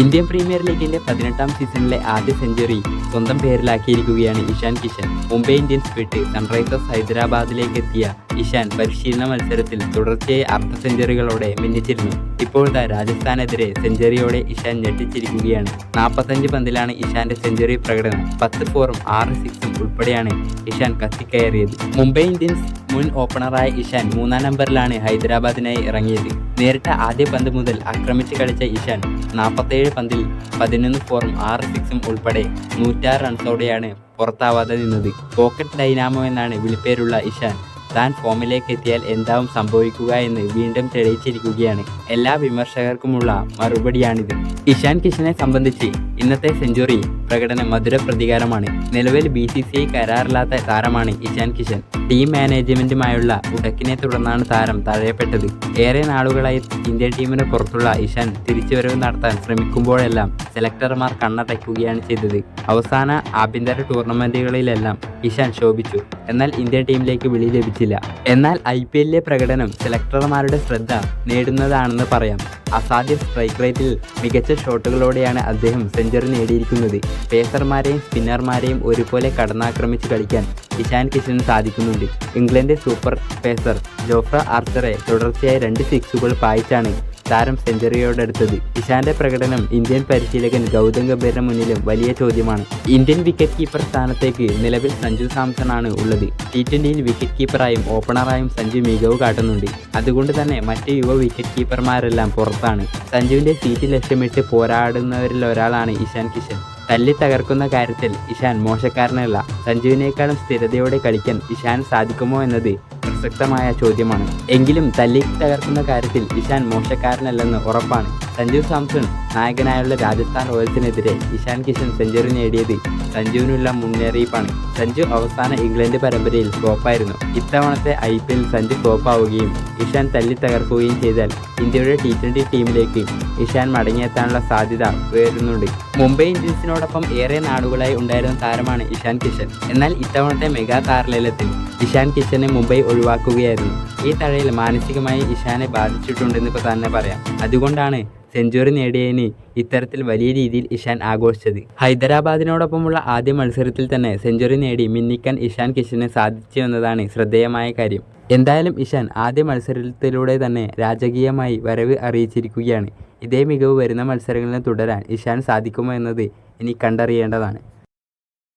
Indian premier ലീഗിന്റെ പതിനെട്ടാം സീസണിലെ ആദ്യ സെഞ്ചുറി സ്വന്തം പേരിലാക്കിയിരിക്കുകയാണ് ഇഷാൻ കിഷൻ. മുംബൈ ഇന്ത്യൻസ് വിട്ട് സൺറൈസേഴ്സ് ഹൈദരാബാദിലേക്ക് എത്തിയ ഇഷാൻ പരിശീലന മത്സരത്തിൽ തുടർച്ചയായി അർദ്ധ സെഞ്ചുറികളോടെ മിന്നിച്ചിരുന്നു. ഇപ്പോഴത്തെ രാജസ്ഥാനെതിരെ സെഞ്ചുറിയോടെ ഇഷാൻ ഞെട്ടിച്ചിരിക്കുകയാണ്. നാൽപ്പത്തഞ്ച് പന്തിലാണ് ഇഷാന്റെ സെഞ്ചുറി പ്രകടനം. പത്ത് ഫോറും ആറ് സിക്സും ഉൾപ്പെടെയാണ് ഇഷാൻ കത്തിക്കയറിയത്. മുംബൈ ഇന്ത്യൻസ് മുൻ ഓപ്പണറായ ഇഷാൻ മൂന്നാം നമ്പറിലാണ് ഹൈദരാബാദിനായി ഇറങ്ങിയത്. നേരിട്ട ആദ്യ പന്ത് മുതൽ ആക്രമിച്ച് കളിച്ച ഇഷാൻ നാൽപ്പത്തേഴ് പന്തിൽ പതിനൊന്ന് ഫോറും ആറ് സിക്സും ഉൾപ്പെടെ നൂറ്റാറ് റൺസോടെയാണ് പുറത്താവാതെ നിന്നത്. പോക്കറ്റ് ഡൈനാമോ എന്നാണ് വിളിപ്പേരുള്ള ഇഷാൻ താൻ ഫോമിലേക്ക് എത്തിയാൽ എന്താവും സംഭവിക്കുക എന്ന് വീണ്ടും തെളിയിച്ചിരിക്കുകയാണ്. എല്ലാ വിമർശകർക്കുമുള്ള മറുപടിയാണിത്. ഇഷാൻ കിഷനെ സംബന്ധിച്ച് ഇന്നത്തെ സെഞ്ചുറി പ്രകടനം മധുര പ്രതികാരമാണ്. നിലവിൽ ബി സി സി കരാറില്ലാത്ത താരമാണ് ഇഷാൻ കിഷൻ. ടീം മാനേജ്മെന്റുമായുള്ള ഉടക്കിനെ തുടർന്നാണ് താരം തഴയപ്പെട്ടത്. ഏറെ നാളുകളായി ഇന്ത്യൻ ടീമിന് പുറത്തുള്ള ഇഷാൻ തിരിച്ചുവരവ് നടത്താൻ ശ്രമിക്കുമ്പോഴെല്ലാം സെലക്ടർമാർ കണ്ണടയ്ക്കുകയാണ് ചെയ്തത്. അവസാന ആഭ്യന്തര ടൂർണമെന്റുകളിലെല്ലാം ഇഷാൻ ശോഭിച്ചു. എന്നാൽ ഇന്ത്യൻ ടീമിലേക്ക് വിളി ലഭിച്ചില്ല. എന്നാൽ ഐ പി എല്ലിലെ പ്രകടനം സെലക്ടർമാരുടെ ശ്രദ്ധ നേടുന്നതാണെന്ന് പറയാം. അസാധ്യ സ്ട്രൈക്ക് റേറ്റിൽ മികച്ച ഷോട്ടുകളോടെയാണ് അദ്ദേഹം സെഞ്ചുറി നേടിയിരിക്കുന്നത്. പേസർമാരെയും സ്പിന്നർമാരെയും ഒരുപോലെ കടന്നാക്രമിച്ച് കളിക്കാൻ ഇഷാൻ കിഷന് സാധിക്കുന്നുണ്ട്. ഇംഗ്ലണ്ട് സൂപ്പർ പേസർ ജോഫ്ര ആർച്ചറെ തുടർച്ചയായി രണ്ട് സിക്സുകൾ പായിച്ചാണ് താരം സെഞ്ചുറിയോടടുത്തത്. ഇഷാന്റെ പ്രകടനം ഇന്ത്യൻ പരിശീലകൻ ഗൗതം ഗംഭീറിന് മുന്നിലും വലിയ ചോദ്യമാണ്. ഇന്ത്യൻ വിക്കറ്റ് കീപ്പർ സ്ഥാനത്തേക്ക് നിലവിൽ സഞ്ജു സാംസൺ ആണ് ഉള്ളത് ടി ട്വന്റിയിൽ വിക്കറ്റ് കീപ്പറായും ഓപ്പണറായും സഞ്ജു മികവ് കാട്ടുന്നുണ്ട്. അതുകൊണ്ട് തന്നെ മറ്റ് യുവ വിക്കറ്റ് കീപ്പർമാരെല്ലാം പുറത്താണ്. സഞ്ജുവിന്റെ സീറ്റ് ലക്ഷ്യമിട്ട് പോരാടുന്നവരിൽ ഒരാളാണ് ഇഷാൻ കിഷൻ. തല്ലി തകർക്കുന്ന കാര്യത്തിൽ ഇഷാൻ മോശക്കാരനല്ല. സഞ്ജുവിനേക്കാളും സ്ഥിരതയോടെ കളിക്കാൻ ഇഷാൻ സാധിക്കുമോ എന്നത് പ്രസക്തമായ ചോദ്യമാണ്. എങ്കിലും തല്ലി തകർക്കുന്ന കാര്യത്തിൽ ഇഷാൻ മോശക്കാരനല്ലെന്ന് ഉറപ്പാണ്. സഞ്ജു സാംസൺ നായകനായുള്ള രാജസ്ഥാൻ റോയൽസിനെതിരെ ഇഷാൻ കിഷൻ സെഞ്ചുറി നേടിയത് സഞ്ജുവിനുള്ള മുന്നറിയിപ്പാണ്. സഞ്ജു അവസാന ഇംഗ്ലണ്ട് പരമ്പരയിൽ ഫ്ലോപ്പായിരുന്നു ഇത്തവണത്തെ ഐ പി എൽ സഞ്ജു ഫ്ലോപ്പാവുകയും ഇഷാൻ തല്ലി തകർക്കുകയും ചെയ്താൽ ഇന്ത്യയുടെ ടി ട്വന്റി ടീമിലേക്ക് ഇഷാൻ മടങ്ങിയെത്താനുള്ള സാധ്യത ഉയരുന്നുണ്ട്. മുംബൈ ഇന്ത്യൻസിനോടൊപ്പം ഏറെ നാടുകളായി ഉണ്ടായിരുന്ന താരമാണ് ഇഷാൻ കിഷൻ. എന്നാൽ ഇത്തവണത്തെ മെഗാ താരലേലത്തിൽ ഇഷാൻ കിഷനെ മുംബൈ ഒഴിവാക്കുകയായിരുന്നു. ഈ തഴയിൽ മാനസികമായി ഇഷാനെ ബാധിച്ചിട്ടുണ്ടെന്ന് ഇപ്പോൾ തന്നെ പറയാം. അതുകൊണ്ടാണ് സെഞ്ചുറി നേടിയതിന് ഇത്തരത്തിൽ വലിയ രീതിയിൽ ഇഷാൻ ആഘോഷിച്ചത്. ഹൈദരാബാദിനോടൊപ്പമുള്ള ആദ്യ മത്സരത്തിൽ തന്നെ സെഞ്ചുറി നേടി മിന്നിക്കാൻ ഇഷാൻ കിഷനെ സാധിച്ചു എന്നതാണ് ശ്രദ്ധേയമായ കാര്യം. എന്തായാലും ഇഷാൻ ആദ്യ മത്സരത്തിലൂടെ തന്നെ രാജകീയമായി വരവ് അറിയിച്ചിരിക്കുകയാണ്. ഇതേ മികവ് വരുന്ന മത്സരങ്ങളിൽ തുടരാൻ ഇഷാൻ സാധിക്കുമോ എന്നത് ഇനി കണ്ടറിയേണ്ടതാണ്.